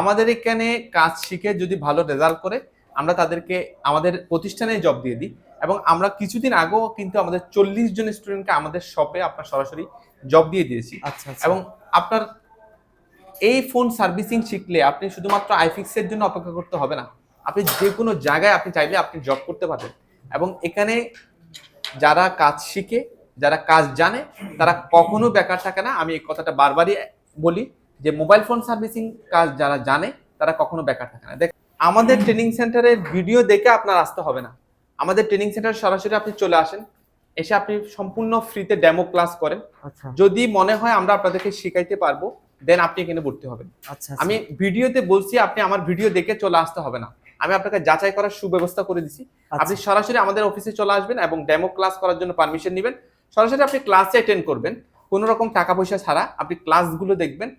আমাদের এখানে কাজ শিখে যদি ভালো রেজাল্ট করে আমরা তাদেরকে আমাদের প্রতিষ্ঠানে জব দিয়ে দিই। এবং আমরা কিছুদিন আগেও কিন্তু আমাদের চল্লিশ জন স্টুডেন্টকে আমাদের শপে আপনার সরাসরি জব দিয়ে দিয়েছি। আচ্ছা আচ্ছা। এবং আপনার এই ফোন সার্ভিসিং শিখলে আপনি শুধুমাত্র আইফিক্সের জন্য অপেক্ষা করতে হবে না। আপনি যে কোনো জায়গায় আপনি চাইলে আপনি জব করতে পারবেন। এবং এখানে যারা কাজ শিখে যারা কাজ জানে তারা কখনো বেকার থাকে না। আমি এই কথাটা বারবারই বলি যে মোবাইল ফোন সার্ভিসিং কাজ যারা জানে তারা কখনো বেকার থাকে না। দেখ আমাদের ট্রেনিং সেন্টারের ভিডিও দেখে আপনার আসতে হবে না। আমাদের ট্রেনিং সেন্টার সরাসরি আপনি চলে আসেন এসে আপনি সম্পূর্ণ ফ্রিতে ডেমো ক্লাস করেন। আচ্ছা। যদি মনে হয় আমরা আপনাদেরকে শিখাইতে পারব দেন আপনি এখানে ভর্তি হবেন। আচ্ছা আমি ভিডিওতে বলছি আপনি আমার ভিডিও দেখে চলে আসতে হবে না। আমি আপনাকে যাচাই করার সুব্যবস্থা করে দিছি। আচ্ছা। আপনি সরাসরি আমাদের অফিসে চলে আসবেন এবং ডেমো ক্লাস করার জন্য পারমিশন নেবেন। সরাসরি আপনি ক্লাসে অ্যাটেন্ড করবেন। কোনো রকম টাকা পয়সা ছাড়া আপনি ক্লাসগুলো দেখবেন।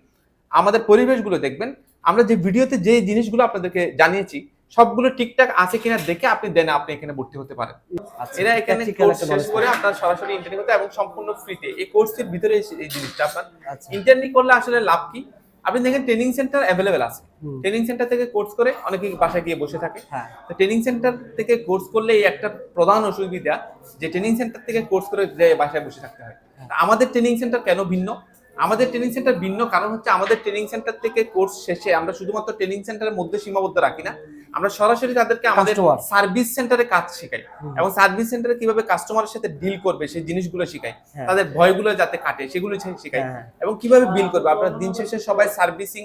আমাদের পরিবেশগুলো দেখবেন। আমরা যে ভিডিওতে যে জিনিসগুলো আপনাদেরকে জানিয়েছি সবগুলো ঠিকঠাক আছে কিনা দেখে আপনি দেন আপনি এখানে ভর্তি হতে পারেন। আচ্ছা এরা এখানে শেষ করে আপনার সরাসরি ইন্টারনি করতে এবং সম্পূর্ণ ফ্রিতে এই কোর্সের ভিতরে এই- জিনিসটা আপনার। আচ্ছা। ইন্টারনি করলে আসলে লাভ কি? আপনি দেখেন ট্রেনিং সেন্টার অ্যাভেলেবেল আছে। ট্রেনিং সেন্টার থেকে কোর্স করে অনেকে বাসায় গিয়ে বসে থাকে। হ্যাঁ। তো ট্রেনিং সেন্টার থেকে কোর্স করলে এই একটা প্রধান অসুবিধা যে ট্রেনিং সেন্টার থেকে কোর্স করে যে বাসায় বসে থাকতে হয়। আমাদের ট্রেনিং সেন্টার কেন ভিন্ন? আমাদের ট্রেনিং সেন্টার ভিন্ন কারণ হচ্ছে আমাদের ট্রেনিং সেন্টার থেকে কোর্স শেষে আমরা শুধুমাত্র ট্রেনিং সেন্টারের মধ্যে সীমাবদ্ধ রাখি না। আমরা সরাসরি তাদেরকে আমাদের সার্ভিস সেন্টারে কাজ শেখাই এবং সার্ভিস সেন্টারে কীভাবে কাস্টমারের সাথে ডিল করবে সেই জিনিসগুলো শেখাই। হ্যাঁ। তাদের ভয়গুলো যাতে কাটে সেগুলো শেখাই। হ্যাঁ। এবং কীভাবে বিল করবে? আপনার দিন শেষে সবাই সার্ভিসিং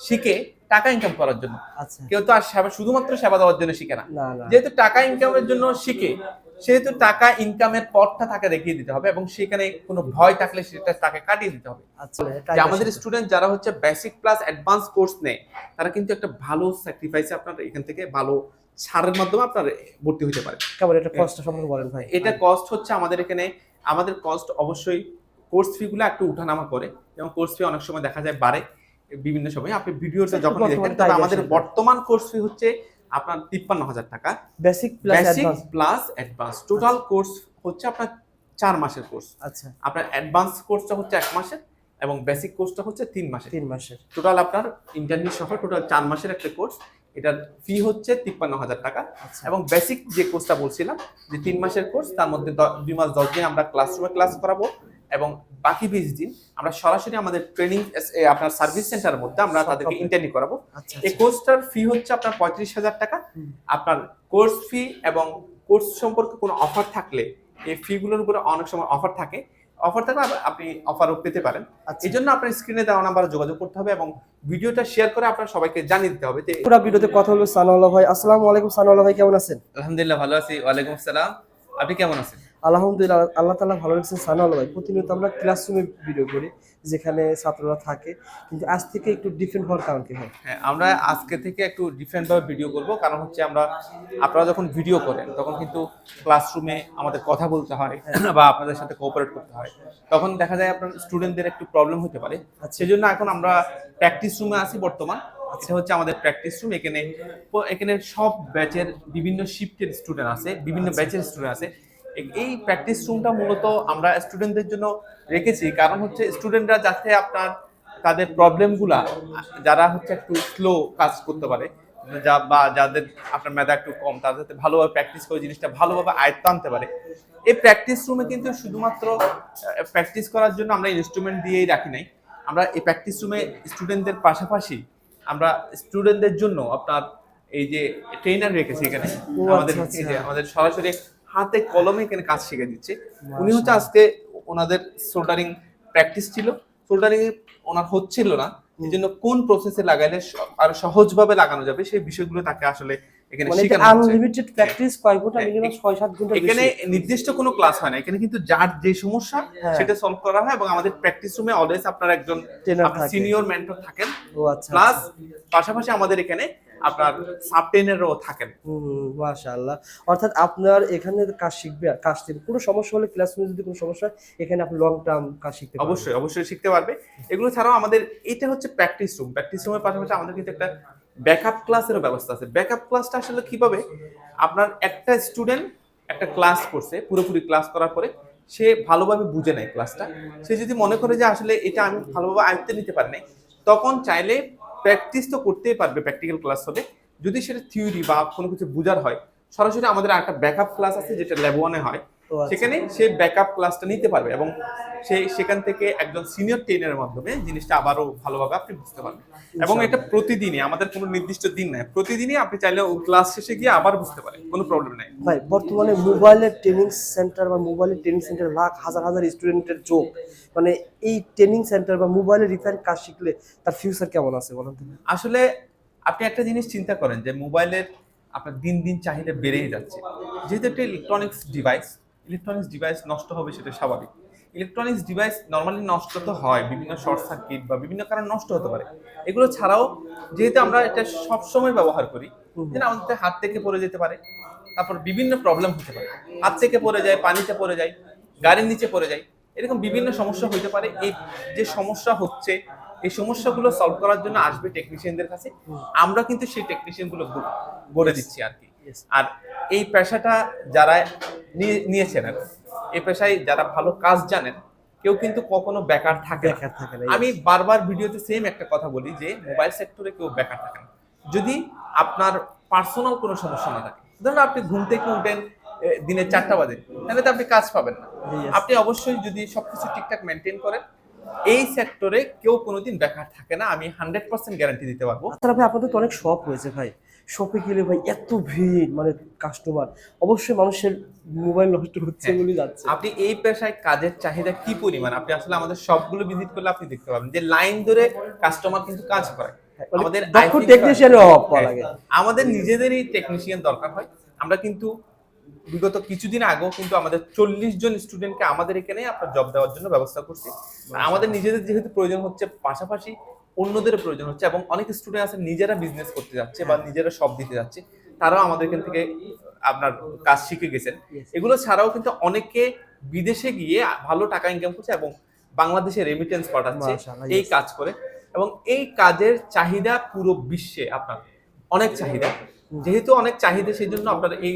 শিখে টাকা ইনকাম করার জন্য। আচ্ছা। কেউ তো আর সেবা শুধুমাত্র সেবা দেওয়ার জন্য শিখে না। যেহেতু টাকা ইনকামের জন্য শিখে সেহেতু টাকা ইনকামের পথটা তাকে দেখিয়ে দিতে হবে এবং সেখানে কোনো ভয় থাকলে সেটা তাকে কাটিয়ে দিতে হবে। আচ্ছা যে আমাদের স্টুডেন্ট যারা হচ্ছে বেসিক প্লাস অ্যাডভান্স কোর্স নেয় তারা কিন্তু একটা ভালো স্যাক্রিফাইসে আপনার এখান থেকে ভালো ছাড়ের মাধ্যমে আপনার ভর্তি হতে পারে। কেমন? এটা কষ্ট সম্পর্কে বলেন ভাই। এটা কস্ট হচ্ছে আমাদের এখানে আমাদের কস্ট অবশ্যই কোর্স ফি গুলো একটু উঠানামা করে এবং কোর্স ফি অনেক সময় দেখা যায় বাড়ে। বিভিন্ন সময় আপনি ভিডিওতে যখন দেখেন তবে আমাদের বর্তমান কোর্স ফি হচ্ছে আপনার তিপ্পান্ন হাজার টাকা। Basic plus basic advance plus advance total course হচ্ছে আপনার চার মাসের কোর্স আচ্ছা। আপনার অ্যাডভান্স কোর্সটা হচ্ছে এক মাসের এবং বেসিক কোর্সটা হচ্ছে তিন মাসের। তিন মাসের। টোটাল আপনার ইন্টারভিউ সহ টোটাল চার মাসের একটা কোর্স এটার ফি হচ্ছে তিপ্পান্ন হাজার টাকা। আচ্ছা। এবং বেসিক যে কোর্সটা বলছিলাম যে তিন মাসের কোর্স তার মধ্যে দুই মাস দশ দিন আমরা ক্লাসরুমে ক্লাস করাবো। এবং বাকি বিশ দিন আমরা সরাসরি আমাদের ট্রেনিং আপনার সার্ভিস সেন্টারের মধ্যে আমরা তাদেরকে। ইন্টারনি করাবো। আচ্ছা এই কোর্সটার ফি হচ্ছে আপনার পঁয়ত্রিশ হাজার টাকা। আপনার কোর্স ফি এবং কোর্স সম্পর্কে কোনো অফার থাকলে এই ফিগুলোর উপরে অনেক সময় অফার থাকে। অফার থাকলে আপনি অফারও পেতে পারেন। আচ্ছা। এই জন্য আপনার স্ক্রিনে দেওয়া নাম্বারে যোগাযোগ করতে হবে এবং ভিডিওটা শেয়ার করে আপনার সবাইকে জানিয়ে দিতে হবে পুরো ভিডিওতে কথা বলব সানাউল্লাহ ভাই। আসসালামু আলাইকুম সানাউল্লাহ ভাই কেমন আছেন? আলহামদুলিল্লাহ ভালো আছি। ওয়ালাইকুম আসসালাম। আপনি কেমন আছেন? আলহামদুলিল্লাহ আল্লাহ তালা ভালো রাখছেন সানাউল্লাহ ভাই। প্রতিনিয়ত আমরা ক্লাসরুমে ভিডিও করি যেখানে ছাত্ররা থাকে। কিন্তু আজ থেকে একটু ডিফারেন্ট হওয়ার কারণ কি হয় হ্যাঁ আমরা আজকে থেকে একটু ডিফারেন্ট ভাবে ভিডিও করব। কারণ হচ্ছে আমরা আপনারা যখন ভিডিও করেন তখন কিন্তু ক্লাসরুমে আমাদের কথা বলতে হয় বা আপনাদের সাথে কোঅপারেট করতে হয়। তখন দেখা যায় আপনার স্টুডেন্টদের একটু প্রবলেম হতে পারে। আচ্ছা। সেজন্য এখন আমরা প্র্যাকটিস রুমে আছি বর্তমান। এটা হচ্ছে আমাদের প্র্যাকটিস রুম এখানে এখানে সব ব্যাচের বিভিন্ন শিফটের স্টুডেন্ট আছে বিভিন্ন আচ্ছা। ব্যাচের স্টুডেন্ট আছে। এই প্র্যাকটিস রুমটা মূলত আমরা স্টুডেন্টদের জন্য রেখেছি। কারণ হচ্ছে স্টুডেন্টরা যাতে আপনার তাদের প্রবলেমগুলা যারা হচ্ছে একটু স্লো কাজ করতে পারে যা বা যাদের আপনার মেধা একটু কম তারা যাতে ভালোভাবে প্র্যাকটিস করে জিনিসটা ভালোভাবে আয়ত্ত আনতে পারে। এই প্র্যাকটিস রুমে কিন্তু শুধুমাত্র প্র্যাকটিস করার জন্য আমরা ইনস্ট্রুমেন্ট দিয়েই রাখি নাই। আমরা এই প্র্যাকটিস রুমে স্টুডেন্টদের পাশাপাশি আমরা স্টুডেন্টদের জন্য আপনার এই যে ট্রেনার রেখেছি এখানে। আমাদের আচ্ছা, আচ্ছা। আমাদের সরাসরি হাতে কলমে এখানে কাজ শিখে দিচ্ছে। উনি হচ্ছে আজকে ওনাদের সোল্ডারিং প্র্যাকটিস ছিল। সোল্ডারিং ওনার হচ্ছিল না। এই জন্য কোন প্রসেসে লাগাইলে আর আরও সহজভাবে লাগানো যাবে সেই বিষয়গুলো তাকে আসলে এখানে মানে শেখানো আনলিমিটেড প্র্যাকটিস কয় ঘণ্টা হ্যাঁ, মিনিমাম ঘণ্টা এখানে নির্দিষ্ট কোনো ক্লাস হয় না। এখানে কিন্তু যার যে সমস্যা হ্যাঁ। সেটা সলভ করা হয় এবং আমাদের প্র্যাকটিস রুমে অলওয়েজ আপনার একজন সিনিয়র মেন্টর থাকেন। ও আচ্ছা প্লাস পাশাপাশি আমাদের এখানে আপনার সাব থাকেন। মাশাআল্লাহ। অর্থাৎ আপনার এখানে কাজ শিখবে কাজ শিখবে। কোনো সমস্যা হলে ক্লাসরুমে যদি কোনো সমস্যা এখানে আপনি লং টার্ম কাজ শিখতে পারবেন। অবশ্যই অবশ্যই শিখতে পারবে। এগুলো ছাড়াও আমাদের এটা হচ্ছে প্র্যাকটিস রুম প্র্যাকটিস রুমের পাশাপাশি আমাদের কিন্তু একটা ব্যাকআপ ক্লাসেরও ব্যবস্থা আছে। ব্যাকআপ ক্লাসটা আসলে কীভাবে? আপনার একটা স্টুডেন্ট একটা ক্লাস করছে, পুরোপুরি ক্লাস করার পরে সে ভালোভাবে বুঝে নেয় ক্লাসটা সে যদি মনে করে যে আসলে এটা আমি ভালোভাবে আয়ত্তে নিতে পারি নাই, তখন চাইলে প্র্যাকটিস তো করতেই পারবে প্র্যাকটিক্যাল ক্লাস হবে। যদি সেটা থিওরি বা কোনো কিছু বোঝার হয়, সরাসরি আমাদের একটা ব্যাকআপ ক্লাস আছে যেটা ল্যাব ওয়ানে হয়। সেখানে সে ব্যাকআপ ক্লাসটা নিতে পারবে এবং সে সেখান থেকে একজন সিনিয়র ট্রেনের মাধ্যমে জিনিসটা আবারও ভালোভাবে আপনি বুঝতে পারবেন। এবং এটা প্রতিদিনই আমাদের কোনো নির্দিষ্ট দিন নাই। প্রতিদিনই আপনি চাইলে ক্লাস শেষে গিয়ে আবার বুঝতে পারেন কোনো প্রবলেম নাই। ভাই বর্তমানে মোবাইলের ট্রেনিং সেন্টার বা মোবাইলের ট্রেনিং সেন্টার লাখ হাজার হাজার স্টুডেন্টের যোগ মানে এই ট্রেনিং সেন্টার বা মোবাইলের রিপেয়ার কাজ শিখলে তার ফিউচার কেমন আছে বলেন তো? আসলে আপনি একটা জিনিস চিন্তা করেন যে মোবাইলের আপনার দিন দিন চাহিদা বেড়েই যাচ্ছে। যেহেতু একটা ইলেকট্রনিক্স ডিভাইস ইলেকট্রনিক্স ডিভাইস নষ্ট হবে সেটা স্বাভাবিক। ইলেকট্রনিক্স ডিভাইস নর্মালি নষ্ট তো হয় বিভিন্ন শর্ট সার্কিট বা বিভিন্ন কারণে নষ্ট হতে পারে। এগুলো ছাড়াও যেহেতু আমরা এটা সবসময় ব্যবহার করি যেন আমাদের হাত থেকে পড়ে যেতে পারে তারপর বিভিন্ন প্রবলেম হতে পারে। হাত থেকে পড়ে যায় পানিতে পড়ে যায় গাড়ির নিচে পড়ে যায় এরকম বিভিন্ন সমস্যা হতে পারে। এই যে সমস্যা হচ্ছে এই সমস্যাগুলো সলভ করার জন্য আসবে টেকনিশিয়ানদের কাছে। আমরা কিন্তু সেই টেকনিশিয়ানগুলো গড়ে দিচ্ছি আর কি. আর এই পেশাটা যারা নিয়ে- নিয়েছেন এই পেশায় যারা ভালো কাজ জানেন কেউ কিন্তু কখনো বেকার থাকে বেকার থাকে না আমি বারবার ভিডিওতে সেম একটা কথা বলি যে মোবাইল সেক্টরে কেউ বেকার থাকে না। যদি আপনার পার্সোনাল কোনো সমস্যা না থাকে ধরুন আপনি ঘুম থেকে উঠেন এ, দিনে চারটা বাজে তাহলে তো আপনি কাজ পাবেন না। আপনি অবশ্যই যদি সবকিছু ঠিকঠাক মেনটেন করেন এই সেক্টরে কেউ কোনোদিন বেকার থাকে না আমি হান্ড্রেড পার্সেন্ট গ্যারান্টি দিতে পারব। তাছাড়া ভাই আপনাদের তো অনেক শখ হয়েছে ভাই। শপে গেলে ভাই এত ভিড় মানে কাস্টমার অবশ্যই মানুষের মোবাইল নষ্ট হচ্ছে হ্যাঁ। বলে যাচ্ছে। আপনি এই পেশায় কাজের চাহিদা কি পরিমাণ? আপনি আসলে আমাদের সবগুলো ভিজিট করলে আপনি দেখতে পাবেন যে লাইন ধরে কাস্টমার কিন্তু কাজ করে। মানে আমাদের দক্ষ IT টেকনিশিয়ানের অভাব হ্যাঁ, লাগে। আমাদের নিজেদেরই টেকনিশিয়ান দরকার হয়। আমরা কিন্তু বিগত কিছুদিন আগেও কিন্তু আমাদের চল্লিশ জন স্টুডেন্টকে আমাদের এখানে আপনার জব দেওয়ার জন্য ব্যবস্থা করছি। আমাদের নিজেদের যেহেতু প্রয়োজন হচ্ছে পাশাপাশি অন্যদের প্রয়োজন হচ্ছে এবং অনেক স্টুডেন্ট আছে নিজেরা বিজনেস করতে যাচ্ছে বা নিজেরা সব দিতে যাচ্ছে। তারাও আমাদের এখান থেকে আপনার কাজ শিখে গেছেন। এগুলো ছাড়াও কিন্তু অনেকে বিদেশে গিয়ে ভালো টাকা ইনকাম করছে এবং বাংলাদেশে রেমিটেন্স পাঠাচ্ছে এই কাজ করে এবং এই কাজের চাহিদা পুরো বিশ্বে আপনার অনেক চাহিদা। যেহেতু অনেক চাহিদা সেই জন্য আপনার এই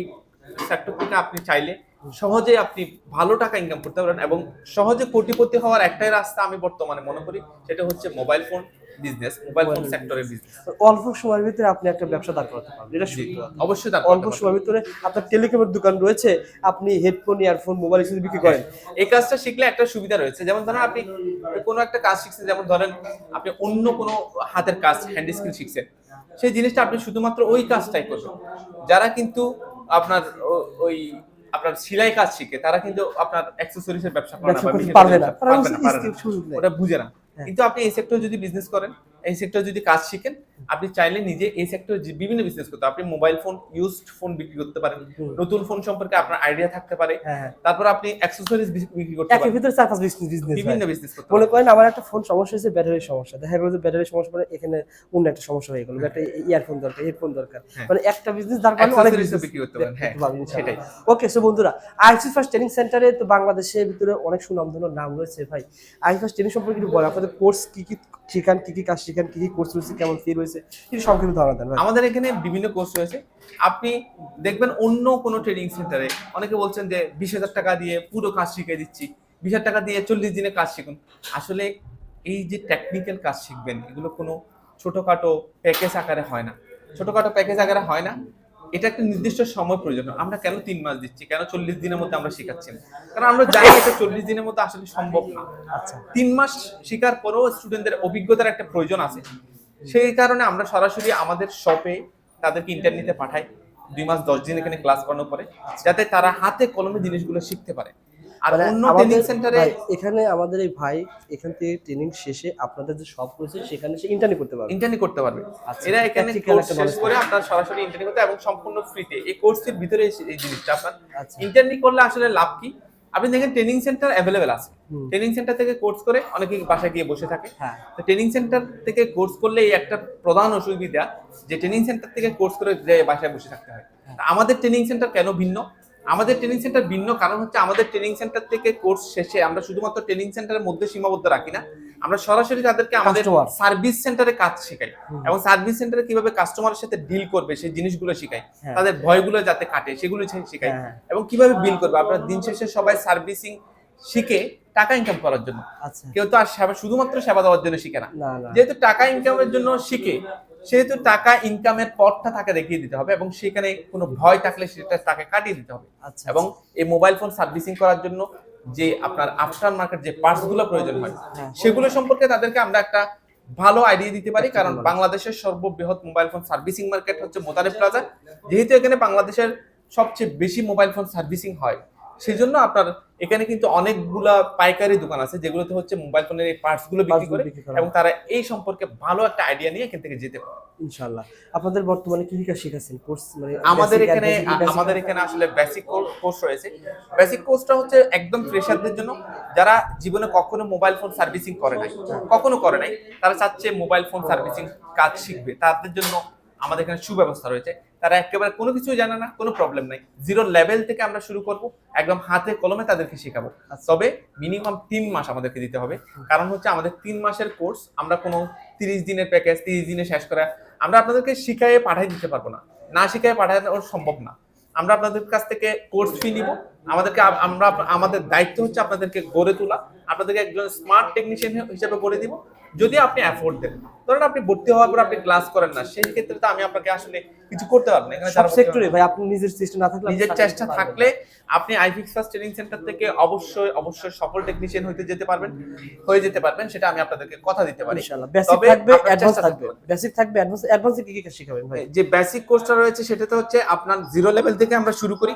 সেক্টর থেকে আপনি চাইলে সহজে আপনি ভালো টাকা ইনকাম করতে পারেন এবং সহজে কোটিপতি হওয়ার একটাই রাস্তা আমি বর্তমানে মনে করি সেটা হচ্ছে mobile phone business mobile phone সেক্টরের বিজনেস অল্প সময়ের ভিতরে আপনি একটা ব্যবসা দাঁড় করাতে পারবেন এটা। অবশ্যই অল্প সময়ের ভিতরে আপনার টেলিকমের দোকান রয়েছে আপনি হেডফোন ইয়ারফোন মোবাইল ইত্যাদি বিক্রি করেন। এই কাজটা শিখলে একটা সুবিধা রয়েছে। যেমন ধরেন আপনি কোনো একটা কাজ শিখছেন যেমন ধরেন আপনি অন্য কোনো হাতের কাজ হ্যান্ড স্কিল শিখছেন সেই জিনিসটা আপনি শুধুমাত্র ওই কাজটাই করবেন। যারা কিন্তু আপনার ওই আপনার সেলাই কাজ শিখে তারা কিন্তু আপনার অ্যাক্সেসরিজের ব্যবসা করে না পারবে না। ওটা বুঝে না হ্যাঁ। কিন্তু আপনি এই সেক্টরে যদি বিজনেস করেন এই সেক্টরে যদি কাজ শিখেন আপনি চাইলে নিজে এই সেক্টরে বিভিন্ন বিজনেস করতে আপনি মোবাইল ফোন ইউজড ফোন বিক্রি করতে পারেন। নতুন ফোন সম্পর্কে আপনার আইডিয়া থাকতে পারে। হ্যাঁ হ্যাঁ। তারপর আপনি অ্যাক্সেসরিজ বিক্রি করতে পারেন। ভিতরে চার পাঁচ বিজনেস বিভিন্ন বিজনেস করতে মনে করেন আমার একটা ফোন সমস্যা হয়েছে ব্যাটারির সমস্যা। দেখা গেলো যে ব্যাটারির সমস্যা পরে এখানে অন্য একটা সমস্যা হয়ে গেলো। একটা ইয়ারফোন দরকার হেডফোন দরকার। হ্যাঁ। মানে একটা বিজনেস দাঁড় করালে অনেক ও বিক্রি করতে পারেন, হ্যাঁ, সেটাই। ওকে সো বন্ধুরা আইসি ফার্স্ট ট্রেনিং সেন্টারে তো বাংলাদেশের ভিতরে অনেক সুনামধন্য নাম রয়েছে ভাই। আইসি ফার্স্ট ট্রেনিং সম্পর্কে একটু বলেন আপনাদের কোর্স কি কি শিখান কি কি কাজ শিখান কি কি কোর্স রয়েছে কেমন ফি রয়েছে? একটু সংক্ষেপে ধারণা দেন আমাদের এখানে বিভিন্ন কোর্স রয়েছে। আপনি দেখবেন অন্য কোনো ট্রেনিং সেন্টারে অনেকে বলছেন যে বিশ হাজার টাকা দিয়ে পুরো কাজ শিখিয়ে দিচ্ছি। বিশ হাজার টাকা দিয়ে চল্লিশ দিনে কাজ শিখুন। আসলে এই যে টেকনিক্যাল কাজ শিখবেন এগুলো কোনো ছোটখাটো প্যাকেজ আকারে হয় না। ছোটখাটো প্যাকেজ আকারে হয় না। এটা একটা নির্দিষ্ট সময় প্রয়োজন। আমরা কেন তিন মাস দিচ্ছি? কেন চল্লিশ দিনের মধ্যে আমরা শেখাচ্ছি না? কারণ আমরা জানি এটা চল্লিশ দিনের মধ্যে আসলে সম্ভব না। আচ্ছা। তিন মাস শেখার পরেও স্টুডেন্টদের অভিজ্ঞতার একটা প্রয়োজন আছে। সেই কারণে আমরা সরাসরি আমাদের শপে তাদেরকে ইন্টারনেটে পাঠাই। দুই মাস দশ দিন এখানে ক্লাস করানোর পরে যাতে তারা হাতে কলমে জিনিসগুলো শিখতে পারে। আর মানে অন্য ট্রেনিং সেন্টারে এখানে আমাদের এই ভাই এখান থেকে ট্রেনিং শেষে আপনাদের যে শপ রয়েছে সেখানে সে ইন্টারনি করতে পারবে। ইন্টার্নি করতে পারবে। আচ্ছা, এরা এখানে কোর্স শেষ করে আপনার সরাসরি ইন্টার্নি করতে এবং সম্পূর্ণ ফ্রিতে এই কোর্সের ভিতরে এই- জিনিসটা আপনার আচ্ছা। ইন্টার্নি করলে আসলে লাভ কি? আপনি দেখেন ট্রেনিং সেন্টার অ্যাভেলেবেল আছে। ট্রেনিং সেন্টার থেকে কোর্স করে অনেকে বাসায় গিয়ে বসে থাকে। হ্যাঁ। তো ট্রেনিং সেন্টার থেকে কোর্স করলে এই একটা প্রধান অসুবিধা যে ট্রেনিং সেন্টার থেকে কোর্স করে যে বাসায় বসে থাকতে হয়। আমাদের ট্রেনিং সেন্টার কেন ভিন্ন? আমাদের ট্রেনিং সেন্টার ভিন্ন কারণ হচ্ছে আমাদের ট্রেনিং সেন্টার থেকে কোর্স শেষে আমরা শুধুমাত্র ট্রেনিং সেন্টারের মধ্যে সীমাবদ্ধ রাখি না। আমরা সরাসরি তাদেরকে আমাদের সার্ভিস সেন্টারে কাজ শেখাই। এবং সার্ভিস সেন্টারে কীভাবে কাস্টমারের সাথে ডিল করবে সেই জিনিসগুলো শেখাই। হ্যাঁ। তাদের ভয়গুলো যাতে কাটে সেগুলো শেখাই। হ্যাঁ। এবং কীভাবে বিল করবে? আপনার দিন শেষে সবাই সার্ভিসিং শিখে টাকা ইনকাম করার জন্য। আচ্ছা। কেউ তো আর সেবা শুধুমাত্র সেবা দেওয়ার জন্য শিখে না। যেহেতু টাকা ইনকামের জন্য শিখে সেহেতু টাকা ইনকামের পথটা তাকে দেখিয়ে দিতে হবে এবং সেখানে কোনো ভয় থাকলে সেটা তাকে কাটিয়ে দিতে হবে। আচ্ছা এবং এই মোবাইল ফোন সার্ভিসিং করার জন্য যে আপনার আফটার মার্কেট যে পার্টসগুলো প্রয়োজন হয় হ্যাঁ। সেগুলো সম্পর্কে তাদেরকে আমরা একটা ভালো আইডিয়া দিতে পারি কারণ বাংলাদেশের সর্ববৃহৎ মোবাইল ফোন সার্ভিসিং মার্কেট হচ্ছে মোতারে প্লাজা যেহেতু এখানে বাংলাদেশের সবচেয়ে বেশি মোবাইল ফোন সার্ভিসিং হয় সেই জন্য আপনার এখানে কিন্তু অনেকগুলা পাইকারি দোকান আছে যেগুলোতে হচ্ছে মোবাইল ফোনের এই পার্টসগুলো বিক্রি করে এবং তারা এই সম্পর্কে ভালো একটা আইডিয়া নিয়ে এখান থেকে যেতে পারে। ইনশাআল্লাহ। আপনাদের বর্তমানে কি কি শিখাচ্ছেন? কোর্স মানে আমাদের এখানে আমাদের এখানে আসলে বেসিক কোর্স রয়েছে। বেসিক কোর্সটা হচ্ছে একদম ফ্রেশারদের জন্য। যারা জীবনে কখনো মোবাইল ফোন সার্ভিসিং করে নাই কখনো করে নাই তারা চাচ্ছে মোবাইল ফোন সার্ভিসিং কাজ শিখবে। তাদের জন্য আমাদের এখানে সুব্যবস্থা রয়েছে। তারা একেবারে কোনো কিছু জানে না কোনো প্রবলেম নাই। জিরো লেভেল থেকে আমরা শুরু করব একদম হাতে কলমে তাদেরকে শেখাবো। আচ্ছা। তবে মিনিমাম তিন মাস আমাদেরকে দিতে হবে। কারণ হচ্ছে আমাদের তিন মাসের কোর্স আমরা কোনো তিরিশ দিনের প্যাকেজ তিরিশ দিনে শেষ করা আমরা আপনাদেরকে শিখাইয়ে পাঠিয়ে দিতে পারব না। না শিখাইয়ে পাঠানো সম্ভব না। আমরা আপনাদের কাছ থেকে কোর্স ফি নিব। আমাদেরকে আমরা আমাদের দায়িত্ব হচ্ছে আপনাদেরকে গড়ে তোলা। আপনাদেরকে একজন স্মার্ট টেকনিশিয়ান হিসেবে গড়ে দিব। যদি আপনি অ্যাফোর্ড দেন। ধরেন আপনি ভর্তি হওয়ার পর আপনি ক্লাস করেন না সেই ক্ষেত্রে তো আমি আপনাকে আসলে কিছু করতে পারব না। সব সেক্টরে ভাই আপনি নিজের চেষ্টা না থাকলে নিজের চেষ্টা থাকলে আপনি আইফিক্স ফার্স্ট ট্রেনিং সেন্টার থেকে অবশ্যই অবশ্যই সফল টেকনিশিয়ান হইতে যেতে পারবেন হয়ে যেতে পারবেন সেটা আমি আপনাদেরকে কথা দিতে পারি। ইনশাআল্লাহ। বেসিক থাকবে অ্যাডভান্স থাকবে। বেসিক থাকবে অ্যাডভান্স অ্যাডভান্সে কি কি শিখাবেন ভাই? যে বেসিক কোর্সটা রয়েছে সেটাতে হচ্ছে আপনার জিরো লেভেল থেকে আমরা শুরু করি।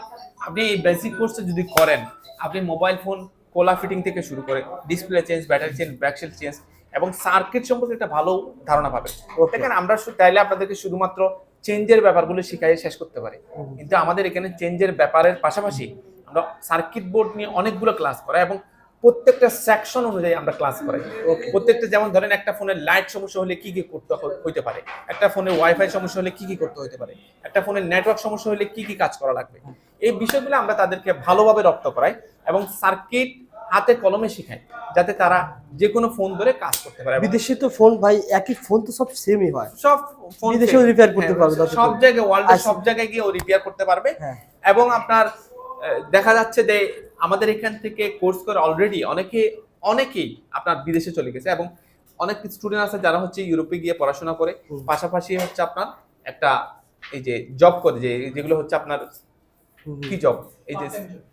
আপনি এই বেসিক কোর্সটা যদি করেন আপনি মোবাইল ফোন কোলা ফিটিং থেকে শুরু করে display change battery change back shell change এবং সার্কিট সম্পর্কে একটা ভালো ধারণা পাবেন Okay. দেখেন আমরা চাইলে আপনাদেরকে শুধুমাত্র চেঞ্জের ব্যাপারগুলো শিখাই শেষ করতে পারি। কিন্তু আমাদের এখানে চেঞ্জের ব্যাপারের পাশাপাশি আমরা সার্কিট বোর্ড নিয়ে অনেকগুলো ক্লাস করাই এবং প্রত্যেকটা সেকশন অনুযায়ী আমরা ক্লাস করাই. প্রত্যেকটা যেমন ধরেন একটা ফোনের লাইট সমস্যা হলে কি কি করতে হইতে পারে? একটা ফোনের ওয়াইফাই সমস্যা হলে কি কি করতে হতে পারে? একটা ফোনের নেটওয়ার্ক সমস্যা হলে কি কি কাজ করা লাগবে? এই বিষয়গুলো আমরা তাদেরকে ভালোভাবে রপ্ত করাই এবং সার্কিট হাতে কলমে শিখাই যাতে তারা যে কোনো ফোন ধরে কাজ করতে পারে। বিদেশে তো ফোন ভাই একই ফোন তো সব সেমই হয়। সব ফোন বিদেশেও repair করতে হ্যাঁ, পারবে সব জায়গায় ওয়ার্ল্ডের আচ্ছা। সব জায়গায় গিয়ে ও রিপেয়ার করতে পারবে। হ্যাঁ। এবং আপনার দেখা যাচ্ছে যে আমাদের এখান থেকে কোর্স করে অলরেডি অনেকে অনেকেই আপনার বিদেশে চলে গেছে এবং অনেক স্টুডেন্ট আছে যারা হচ্ছে ইউরোপে গিয়ে পড়াশোনা করে। পাশাপাশি হচ্ছে আপনার একটা এই যে জব করে যে যেগুলো হচ্ছে আপনার। কি জব এই যে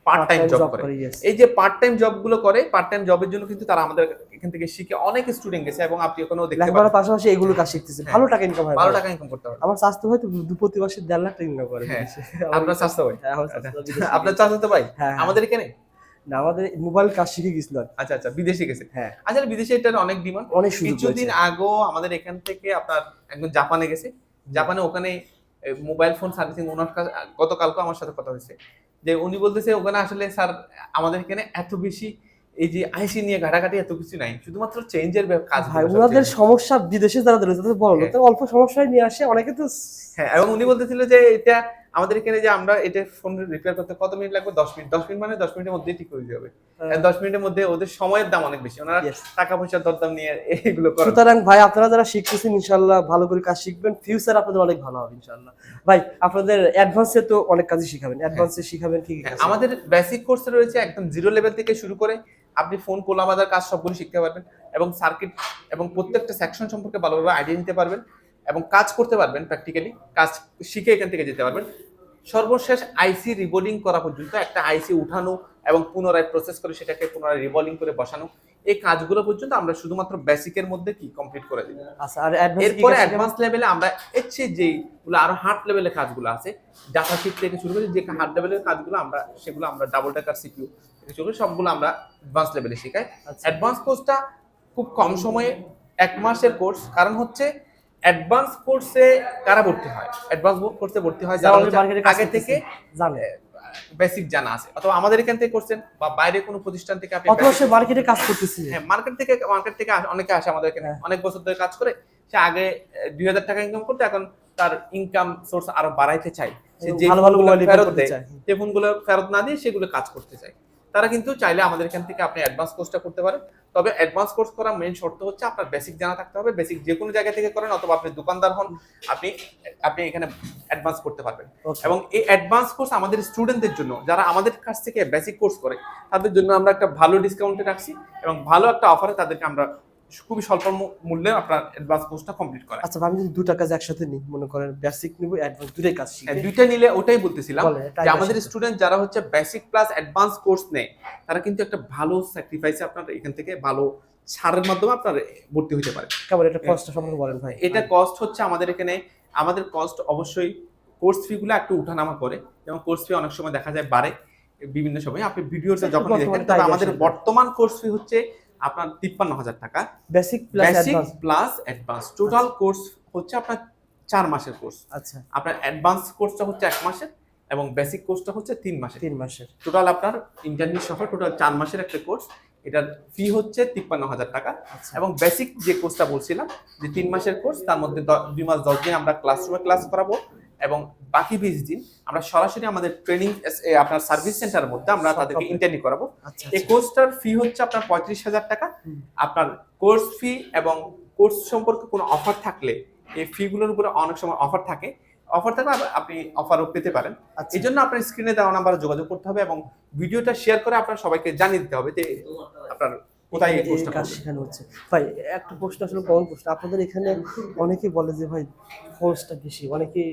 পার্ট টাইম জব করে। এই যে পার্ট টাইম জবগুলো করে পার্ট টাইম জবের জন্য কিন্তু তারা আমাদের এখান থেকে শিখে অনেক স্টুডেন্ট গেছে এবং আপনি ওখানেও দেখতে পাবেন পাশাপাশি এগুলো কাজ শিখতেছে। হ্যাঁ। ভালো টাকা ইনকাম হয় ভালো টাকা ইনকাম করতে পারবেন আমার স্বাস্থ্য প্রতি মাসে দেড় লাখ টাকা ইনকাম করে। হ্যাঁ। আপনার স্বাস্থ্য ভাই। হ্যাঁ, স্বাস্থ্য বিদেশে। আপনার চাচাতো ভাই। আমাদের এখানে? না আমাদের মোবাইল কাজ শিখে গেছিল। আচ্ছা আচ্ছা বিদেশে গেছে। হ্যাঁ। আসলে বিদেশে এটার অনেক ডিমান্ড অনেক কিছুদিন। আগেও আমাদের এখান থেকে আপনার একজন জাপানে গেছে। জাপানে ওখানে মোবাইল ফোন সার্ভিসিং ওনার কাছে গতকালকে আমার সাথে কথা হয়েছে। যে উনি বলতেছে ওখানে আসলে স্যার আমাদের এখানে এত বেশি এই যে আইসি নিয়ে ঘাটাঘাটি এত কিছু নাই। শুধুমাত্র চেঞ্জের কাজ হয় ওনাদের সমস্যা বিদেশে যারা রয়েছে তাদের বড় হ্যাঁ। অল্প সমস্যায় নিয়ে আসে অনেকে তো হ্যাঁ এবং উনি বলতেছিল যে এটা আমাদের এখানে যে আমরা এটা ফোন রিপেয়ার করতে কত মিনিট লাগবে? দশ মিনিট দশ মিনিট মানে দশ মিনিটের মধ্যেই ঠিক দিতে হবে হ্যাঁ। দশ মিনিটের মধ্যে ওদের সময়ের দাম অনেক বেশি। ওনারা টাকা পয়সার দরদাম নিয়ে এইগুলো করে সুতরাং ভাই আপনারা যারা শিখতেছেন ইনশাল্লাহ ভালো করে কাজ শিখবেন। ফিউচার আপনাদের অনেক ভালো হবে ইনশাল্লাহ ভাই আপনাদের অ্যাডভান্সে তো অনেক কাজই শিখাবেন। অ্যাডভান্সে শিখাবেন ঠিক কি হ্যাঁ, আমাদের বেসিক কোর্সে রয়েছে একদম জিরো লেভেল থেকে শুরু করে আপনি ফোন কোলা বাজার কাজ সবগুলো শিখতে পারবেন এবং সার্কিট এবং প্রত্যেকটা সেকশন সম্পর্কে ভালোভাবে আইডিয়া নিতে পারবেন এবং কাজ করতে পারবেন প্র্যাকটিক্যালি কাজ শিখে এখান থেকে যেতে পারবেন। সর্বশেষ আইসি রিবোলিং করা পর্যন্ত একটা আইসি উঠানো এবং পুনরায় প্রসেস করে সেটাকে পুনরায় রিবোলিং করে বসানো এই কাজগুলো পর্যন্ত আমরা শুধুমাত্র বেসিকের মধ্যে কি কমপ্লিট করে দিই আচ্ছা আর এরপরে অ্যাডভান্স লেভেলে আমরা এর চেয়ে যেগুলো আরও হার্ড লেভেলের কাজগুলো আছে। ডাটা শিট থেকে শুরু করে যে হার্ড লেভেলের কাজগুলো আমরা সেগুলো আমরা ডাবল টাকার সিপিইউ থেকে শুরু করে সবগুলো আমরা অ্যাডভান্স লেভেলে শেখাই। অ্যাডভান্স কোর্সটা খুব কম সময়ে এক মাসের কোর্স কারণ হচ্ছে অ্যাডভান্স কোর্সে কারা ভর্তি হয়? অ্যাডভান্স কোর্সে ভর্তি হয় যারা আগে থেকে জানে বেসিক জানা আছে। অথবা আমাদের এখান থেকে করছেন বা বাইরে কোনো প্রতিষ্ঠান থেকে আপনি অথবা সে মার্কেটে কাজ করতেছে। হ্যাঁ মার্কেট থেকে মার্কেট থেকে অনেকে আসে আমাদের এখানে। হ্যাঁ। অনেক বছর ধরে কাজ করে। সে আগে দুই হাজার টাকা ইনকাম করতে এখন তার ইনকাম সোর্স আরও বাড়াইতে চায়। সে যে ভালো ভালো ফেরত করতে দেয় যে ফোনগুলো ফেরত না দিয়ে সেগুলো কাজ করতে চায়। তারা কিন্তু চাইলে আমাদের এখান থেকে আপনি অ্যাডভান্স কোর্সটা করতে পারেন। তবে অ্যাডভান্স কোর্স করার মেন শর্ত হচ্ছে আপনার বেসিক জানা থাকতে হবে। বেসিক যে কোনো জায়গা থেকে করেন অথবা আপনি দোকানদার হন আপনি আপনি এখানে অ্যাডভান্স করতে পারবেন। এবং এই অ্যাডভান্স কোর্স আমাদের স্টুডেন্টদের জন্য যারা আমাদের কাছ থেকে বেসিক কোর্স করে তাদের জন্য আমরা একটা ভালো ডিসকাউন্টে রাখছি এবং ভালো একটা অফারে তাদেরকে আমরা খুবই স্বল্প মূল্যে আপনার অ্যাডভান্স কোর্সটা কমপ্লিট করা আচ্ছা আমি যদি দুটা কাজ একসাথে নিই মনে করেন বেসিক নিব অ্যাডভান্স দুটাই কাজ শিখি হ্যাঁ, দুইটা নিলে ওটাই বলতেছিলাম যে আমাদের স্টুডেন্ট যারা হচ্ছে বেসিক প্লাস অ্যাডভান্স কোর্স নেয় তারা কিন্তু একটা ভালো স্যাক্রিফাইসে আপনার এখান থেকে ভালো ছাড়ের মাধ্যমে আপনার ভর্তি হতে পারে। কেমন এটা কষ্ট সম্পর্কে বলেন ভাই। এটা কস্ট হচ্ছে আমাদের এখানে আমাদের কস্ট অবশ্যই কোর্স ফি গুলো একটু উঠানামা করে যেমন কোর্স ফি অনেক সময় দেখা যায় বাড়ে বিভিন্ন সময়। আপনি ভিডিওতে যখন দেখেন তবে আমাদের বর্তমান কোর্স ফি হচ্ছে আপনার তিপ্পান্ন হাজার টাকা। Basic plus basic advance plus advance total course হচ্ছে আপনার চার মাসের কোর্স আচ্ছা। আপনার অ্যাডভান্স কোর্সটা হচ্ছে এক মাসের এবং বেসিক কোর্সটা হচ্ছে তিন মাসের। তিন মাসের। টোটাল আপনার ইন্টারভিউ সহ টোটাল চার মাসের একটা কোর্স এটার ফি হচ্ছে তিপ্পান্ন হাজার টাকা। আচ্ছা। এবং বেসিক যে কোর্সটা বলছিলাম যে তিন মাসের কোর্স তার মধ্যে দুই মাস দশ দিন আমরা ক্লাসরুমে ক্লাস করাবো। এবং বাকি বিশ দিন আমরা সরাসরি আমাদের ট্রেনিং আপনার সার্ভিস সেন্টারের মধ্যে আমরা তাদেরকে। ইন্টারভিউ করাবো। আচ্ছা এই কোর্সটার ফি হচ্ছে আপনার পঁয়ত্রিশ হাজার টাকা। আপনার কোর্স ফি এবং কোর্স সম্পর্কে কোনো অফার থাকলে এই ফিগুলোর উপরে অনেক সময় অফার থাকে। অফার থাকলে আপনি অফারও পেতে পারেন। আচ্ছা। এই জন্য আপনার স্ক্রিনে দেওয়া নাম্বারে যোগাযোগ করতে হবে এবং ভিডিওটা শেয়ার করে আপনার সবাইকে জানিয়ে দিতে হবে যে আপনার কোথায় এই কাজ শেখানো হচ্ছে। ভাই একটা প্রশ্ন আসলে কমন প্রশ্ন। আপনাদের এখানে অনেকেই বলে যে ভাই খরচটা বেশি। অনেকেই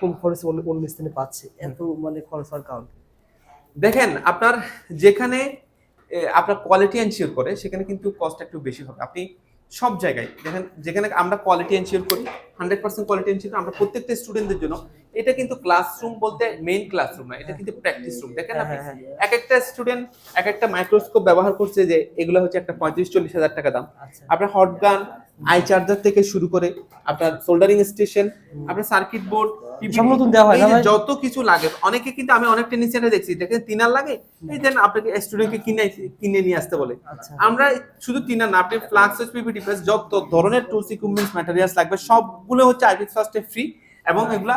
কম খরচে অন্য স্থানে পাচ্ছে এত মানে খরচ হওয়ার কারণ দেখেন আপনার যেখানে আপনার কোয়ালিটি এনশিওর করে সেখানে কিন্তু কস্ট একটু বেশি হবে। আপনি সব জায়গায় দেখেন যেখানে আমরা কোয়ালিটি এনশিওর করি হান্ড্রেড পার্সেন্ট কোয়ালিটি এনশিওর আমরা প্রত্যেকটা স্টুডেন্টদের জন্য এটা কিন্তু ক্লাসরুম বলতে মেইন ক্লাসরুম না এটা কিন্তু প্র্যাকটিস রুম দেখেন হ্যাঁ, আপনি হ্যাঁ, হ্যাঁ। এক একটা স্টুডেন্ট এক একটা মাইক্রোস্কোপ ব্যবহার করছে যে এগুলো হচ্ছে একটা পঁয়ত্রিশ চল্লিশ হাজার টাকা দাম। আচ্ছা। আপনার হট গান আই চার্জার থেকে শুরু করে আপনার সোল্ডারিং স্টেশন আপনার সার্কিট বোর্ড সব নতুন দেওয়া হয় না ভাই? যত কিছু লাগে অনেকে কিন্তু আমি অনেক টেনিস সেন্টারে দেখছি দেখেন তিনার লাগে এই দেন আপনাকে স্টুডেন্টকে কিনে কিনে নিয়ে আসতে বলে। আচ্ছা। আমরা শুধু তিনার না আপনি ফ্লাক্স পিপিটি প্লাস যত ধরনের টুলস ইকুইপমেন্টস ম্যাটেরিয়ালস লাগবে সবগুলো হচ্ছে ফার্স্টে ফ্রি এবং এগুলা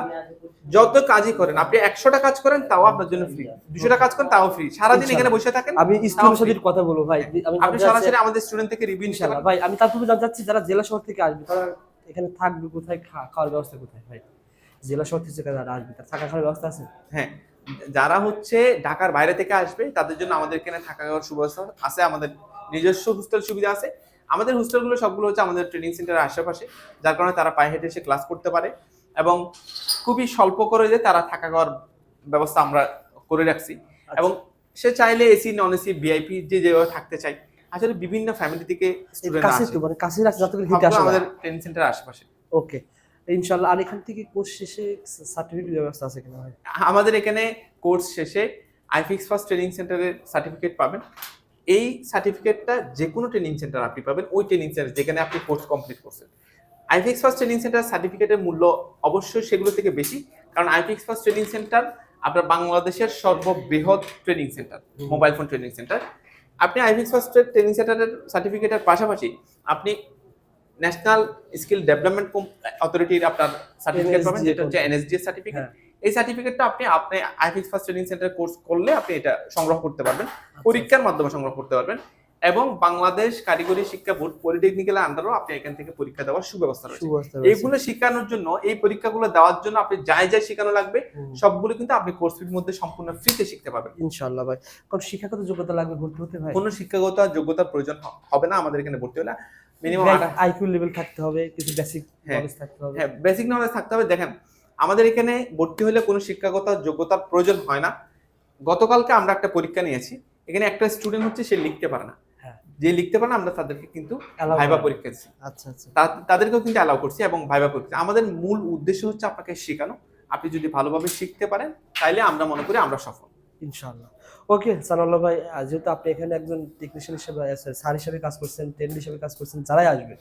যত কাজই করেন আপনি একশোটা কাজ করেন তাও আপনার জন্য ফ্রি দুশোটা কাজ করেন তাও ফ্রি সারাদিন এখানে বসে থাকেন আমি সাথে কথা বলব ভাই আপনি সরাসরি আমাদের স্টুডেন্ট থেকে রিভিউ ইনশাআল্লাহ ভাই আমি তারপরে জানতে চাচ্ছি যারা জেলা শহর থেকে আসবে তারা এখানে থাকবে কোথায়? খাওয়ার ব্যবস্থা কোথায় ভাই? জেলা শহর থেকে যারা আসবে তার থাকা খাওয়ার ব্যবস্থা আছে? হ্যাঁ যারা হচ্ছে ঢাকার বাইরে থেকে আসবে তাদের জন্য আমাদের এখানে থাকা খাওয়ার সুব্যবস্থা আছে আমাদের নিজস্ব হোস্টেল সুবিধা আছে। আমাদের হোস্টেলগুলো সবগুলো হচ্ছে আমাদের ট্রেনিং সেন্টারের আশেপাশে যার কারণে তারা পায়ে হেঁটে এসে ক্লাস করতে পারে এবং খুবই স্বল্প করে যে তারা থাকা খাওয়ার ব্যবস্থা আমরা করে রাখছি। এবং সে চাইলে এসি নন এসি ভিআইপি যে যেভাবে থাকতে চাই আসলে বিভিন্ন ফ্যামিলি থেকে কাছে মানে কাছে যাতে আমাদের ট্রেনিং সেন্টারের আশেপাশে। ওকে ইনশাআল্লাহ আর এখান থেকে কোর্স শেষে সার্টিফিকেট ব্যবস্থা আছে কিনা ভাই? আমাদের এখানে কোর্স শেষে আইফিক্স ফার্স্ট ট্রেনিং সেন্টারের সার্টিফিকেট পাবেন। এই সার্টিফিকেটটা যে কোনো ট্রেনিং সেন্টার আপনি পাবেন ওই ট্রেনিং সেন্টার যেখানে আপনি কোর্স কমপ্লিট করছেন। আইফিক্স ফার্স্ট ট্রেনিং সেন্টার সার্টিফিকেটের মূল্য অবশ্যই সেগুলো থেকে বেশি কারণ আইফিক্স ফার্স্ট ট্রেনিং সেন্টার আপনার বাংলাদেশের সর্ববৃহৎ training centre mobile phone training centre আপনি আইফিক্স ফার্স্ট ট্রেনিং সেন্টারের সার্টিফিকেটের পাশাপাশি আপনি ন্যাশনাল স্কিল ডেভেলপমেন্ট অথরিটির আপনার সার্টিফিকেট পাবেন যেটা হচ্ছে এনএসডি সার্টিফিকেট হ্যাঁ। এই সার্টিফিকেটটা আপনি আপনি iFix first training centre course করলে আপনি এটা সংগ্রহ করতে পারবেন পরীক্ষার মাধ্যমে সংগ্রহ করতে পারবেন এবং বাংলাদেশ কারিগরি শিক্ষা বোর্ড পলিটেকনিক্যাল আন্ডারও আপনি এখান থেকে পরীক্ষা দেওয়ার সুব্যবস্থা রয়েছে। এইগুলো শেখানোর জন্য এই পরীক্ষাগুলো দেওয়ার জন্য আপনি যাই যাই শেখানো লাগবে সবগুলো কিন্তু আপনি কোর্স ফির মধ্যে সম্পূর্ণ ফ্রিতে শিখতে পারবেন। ইনশাআল্লাহ ভাই। কারণ শিক্ষাগত যোগ্যতা লাগবে ভর্তি হতে ভাই? কোনো শিক্ষাগত যোগ্যতার প্রয়োজন হবে না আমাদের এখানে ভর্তি হলে মিনিমাম আইকিউ লেভেল থাকতে হবে কিছু বেসিক হ্যাঁ। নলেজ থাকতে হবে। হ্যাঁ বেসিক নলেজ থাকতে হবে। দেখেন আমাদের এখানে ভর্তি হলে কোনো শিক্ষাগত যোগ্যতার প্রয়োজন হয় না। গতকালকে আমরা একটা পরীক্ষা নিয়েছি। এখানে একটা স্টুডেন্ট হচ্ছে সে লিখতে পারে না। হ্যাঁ। যে লিখতে পারে না আমরা তাদেরকে কিন্তু ভাইবা পরীক্ষা দিচ্ছি। আচ্ছা আচ্ছা। তাদেরকেও কিন্তু অ্যালাউ করছি এবং ভাইবা পরীক্ষা। আমাদের মূল উদ্দেশ্য হচ্ছে আপনাকে শেখানো। আপনি যদি ভালোভাবে শিখতে পারেন তাইলে আমরা মনে করি আমরা সফল। ইনশাআল্লাহ। ওকে সানাল্লাহ ভাই যেহেতু আপনি এখানে একজন টেকনিশিয়ান হিসেবে স্যার হিসেবে কাজ করছেন ট্রেন্ড হিসেবে কাজ করছেন যারাই আসবে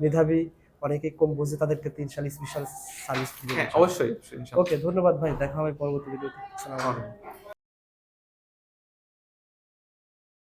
মেধাবী অনেকে কম বুঝে তাদেরকে তিন সাল স্পেশাল সার্ভিস অবশ্যই ওকে ধন্যবাদ ভাই দেখা হবে পরবর্তী ভিডিওতে